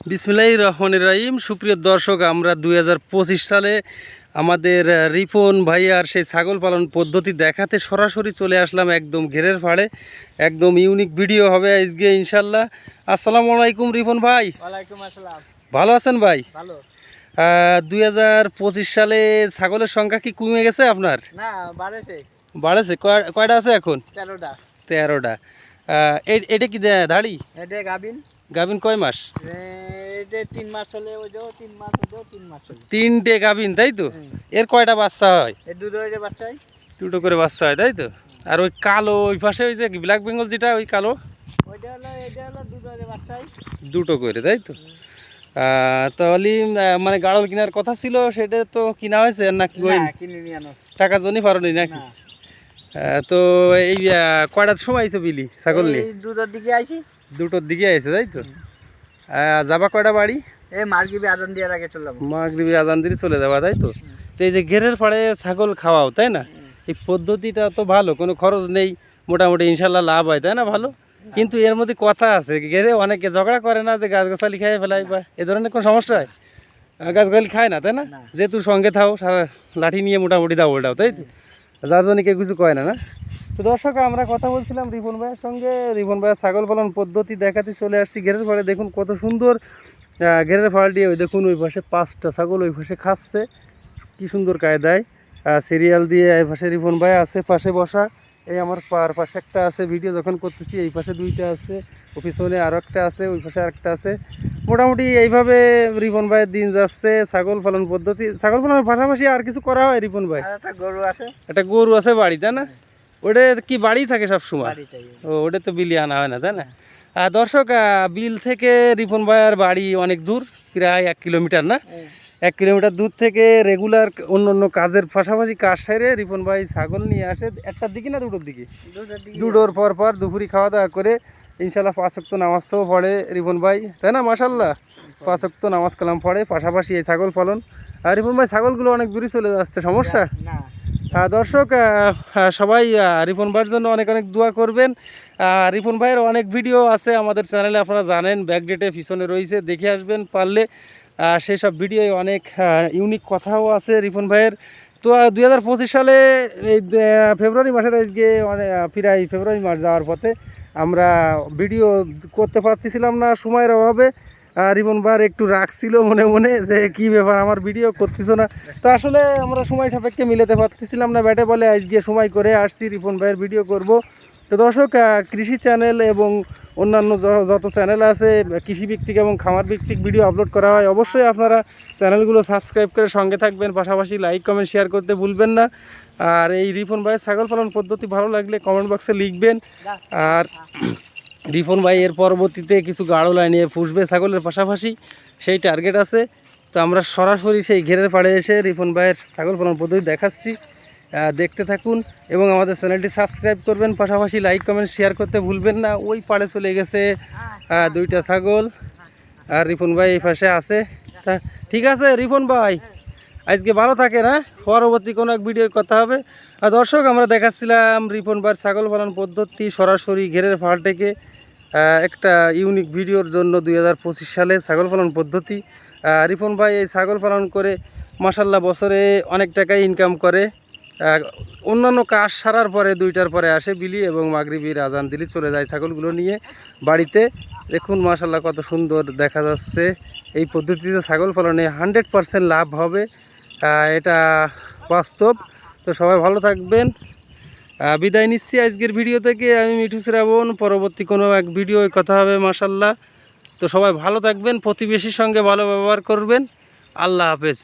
বিসমিল্লাহ রহমান রাহিম। সুপ্রিয় দর্শক আমরা দুই হাজার পঁচিশ সালে আমাদের রিপন ভাইয়ার সেই ছাগল পালন পদ্ধতি দেখাতে সরাসরি চলে আসলাম একদম ঘেরের ফাড়ে। একদম ইউনিক ভিডিও হবে আজকে ইনশাল্লাহ আসসালামু আলাইকুম রিপন ভাই। ওয়ালাইকুম আসসালাম। ভালো আছেন ভাই? ভালো। দুই হাজার পঁচিশ সালে ছাগলের সংখ্যা কি কমে গেছে আপনার? না বাড়েছে। বাড়েছে। কয়টা আছে এখন? তেরোটা। তেরোটা। এটা কি ধাড়ি এটা গাবিন। গাভিন কয় মাস? এটা তিন মাস হলে ওই যাও তিন মাস ওই তিন মাস হলে। তিনটে গাভিন তাই তো? এর কয়টা বাচ্চা হয়? এই দুধ হয়ে। বাচ্চাই দুটো করে বাচ্চা হয় তাই তো? আর ওই কালো ওই পাশে ওই যে ব্ল্যাক বেঙ্গল যেটা ওই কালো? ওইটা হলো এটা হলো দুধ হয়ে। বাচ্চাই দুটো করে তাই তো? তাহলে মানে গাড়ল কেনার কথা ছিল সেটা তো কিনা হয়েছে আর নাকি ওই টাকার জন্যই পারোনি নাকি? তো এই কয়টার সময় আইছে বিলি ছাগল নিয়ে দুধের দিকে আইছি। দুটোর দিকে আইছে তাই তো? যাবা কয়টা বাড়ি? এই দিয়ে আগে চললাম মাগরিবি আজান দিয়ে চলে যাবা তাই তো? এই যে ঘেরের পাড়ে ছাগল খাওয়াও তাই না? এই পদ্ধতিটা তো ভালো কোনো খরচ নেই মোটামুটি ইনশাল্লাহ লাভ হয় তাই না ভালো? কিন্তু এর মধ্যে কথা আছে ঘেরে অনেকে ঝগড়া করে না যে গাছ গাছালি খাই ফেলাই বা এ ধরনের কোনো সমস্যা হয়? গাছ গাছালি খায় না তাই না? না। যেহেতু সঙ্গে থাও সারা লাঠি নিয়ে মোটামুটি দাও ওটাও তাই তো? যার জন্য কেউ কিছু কয় না না? তো দর্শক, আমরা কথা বলছিলাম রিপন ভাইয়ের সঙ্গে। রিপন ভাইয়ের ছাগল পালন পদ্ধতি দেখাতে চলে আসছি ঘেরের ফলে দেখুন কত সুন্দর ঘেরের ফাড় ওই দেখুন, ওই পাশে পাঁচটা ছাগল ওই পাশে খাচ্ছে। কি সুন্দর কায়দায় সিরিয়াল দিয়ে এই পাশে রিপন ভাই আছে, পাশে বসা। এই আমার পার পাশে একটা আছে, ভিডিও যখন করতেছি, এই পাশে দুইটা আছে ও পিছনে আরও একটা আছে, ওই পাশে আরেকটা আছে। মোটামুটি এইভাবে রিপন ভাইয়ের দিন যাচ্ছে ছাগল পালন পদ্ধতি ছাগল পালনের পাশাপাশি আর কিছু করা হয় রিপন ভাই? একটা গরু আছে। একটা গরু আছে বাড়ি তাই না? ওটা কি বাড়ি থাকে সব সময় ও ওটা তো বিলি আনা হয় না তাই না? আর দর্শক বিল থেকে রিপন ভাইয়ের বাড়ি অনেক দূর প্রায় এক কিলোমিটার না। এক কিলোমিটার দূর থেকে রেগুলার অন্য অন্য কাজের পাশাপাশি কাজ সেরে রিপন ভাই ছাগল নিয়ে আসে। একটার দিকে না দুটোর দিকে? দুটোর পর পর দুপুরি খাওয়া দাওয়া করে ইনশাল্লাহ পাঁচ অক্ত নামাজও পড়ে রিপন ভাই। তাই না? মাসাল্লাহ পাঁচ অক্ত নামাজ কালাম পড়ে পাশাপাশি এই ছাগল পালন। আর রিপন ভাই ছাগলগুলো অনেক দূরে চলে যাচ্ছে সমস্যা? আহ, দর্শক আহ, সবাই রিপন ভাইয়ের জন্য অনেক অনেক দোয়া করবেন। রিপন ভাইয়ের অনেক ভিডিও আছে আমাদের চ্যানেলে আপনারা জানেন ব্যাকডেটে পিছনে রয়েছে দেখে আসবেন পারলে। সেই সব ভিডিওয়ে অনেক ইউনিক কথাও আছে রিপন ভাইয়ের। তো দুই হাজার পঁচিশ সালে এই ফেব্রুয়ারি মাসের আজকে প্রায় ফেব্রুয়ারি মাস যাওয়ার পথে আমরা ভিডিও করতে পারতেছিলাম না সময়ের অভাবে। রিপন ভাইয়ের একটু রাখছিল মনে মনে যে, কি ব্যাপার, আমার ভিডিও করতেছো না? তো আসলে আমরা সময় সাপেক্ষে মিলাতে পারতেছিলাম না। ব্যাটে বলে, আজকে সময় করে আসছি, রিপন ভাইয়ের ভিডিও করব। তো দর্শক কৃষি চ্যানেল এবং অন্যান্য যত চ্যানেল আছে কৃষি ভিত্তিক এবং খামার ভিত্তিক ভিডিও আপলোড করা হয়, অবশ্যই আপনারা চ্যানেলগুলো সাবস্ক্রাইব করে সঙ্গে থাকবেন। পাশাপাশি লাইক, কমেন্ট, শেয়ার করতে ভুলবেন না। আর এই রিপন ভাইয়ের ছাগল পালন পদ্ধতি ভালো লাগলে কমেন্ট বক্সে লিখবেন। আর রিপন ভাই এর পরবর্তীতে কিছু গাঢ় লাইনে পুষবে ছাগলের পাশাপাশি, সেই টার্গেট আছে। তো আমরা সরাসরি সেই ঘেরের পাড়ে এসে রিপন ভাইয়ের ছাগল পালন পদ্ধতি দেখাচ্ছি। দেখতে থাকুন এবং আমাদের চ্যানেলটি সাবস্ক্রাইব করবেন। পাশাপাশি লাইক কমেন্ট শেয়ার করতে ভুলবেন না। ওই পাড়ে চলে গেছে দুইটা ছাগল। আর রিপন ভাই এই পাশে আছে। ঠিক আছে রিপন ভাই, আজকে ভালো থাকে না পরবর্তী কোনো এক ভিডিও কথা হবে। আর দর্শক, আমরা দেখাচ্ছিলাম রিপন ভাইয়ের ছাগল পালন পদ্ধতি সরাসরি ঘেরের ফাল থেকে একটা ইউনিক ভিডিওর জন্য দু হাজার পঁচিশ সালে ছাগল পালন পদ্ধতি। রিপন ভাই এই ছাগল পালন করে মাসাল্লাহ বছরে অনেক টাকাই ইনকাম করে। অন্যান্য কাজ সারার পরে দুইটার পরে আসে বিলি এবং মাগরিবির আজান দিলি চলে যায় ছাগলগুলো নিয়ে বাড়িতে। দেখুন মাসাল্লাহ কত সুন্দর দেখা যাচ্ছে। এই পদ্ধতিতে ছাগল পালনে হান্ড্রেড পারসেন্ট লাভ হবে। এটা বাস্তব। তো সবাই ভালো থাকবেন। বিদায় নিচ্ছি আজকের ভিডিও থেকে। আমি মিঠু শ্রাবণ। পরবর্তী কোনো এক ভিডিও কথা হবে মাসাল্লাহ তো সবাই ভালো থাকবেন, প্রতিবেশীর সঙ্গে ভালো ব্যবহার করবেন। আল্লাহ হাফেজ।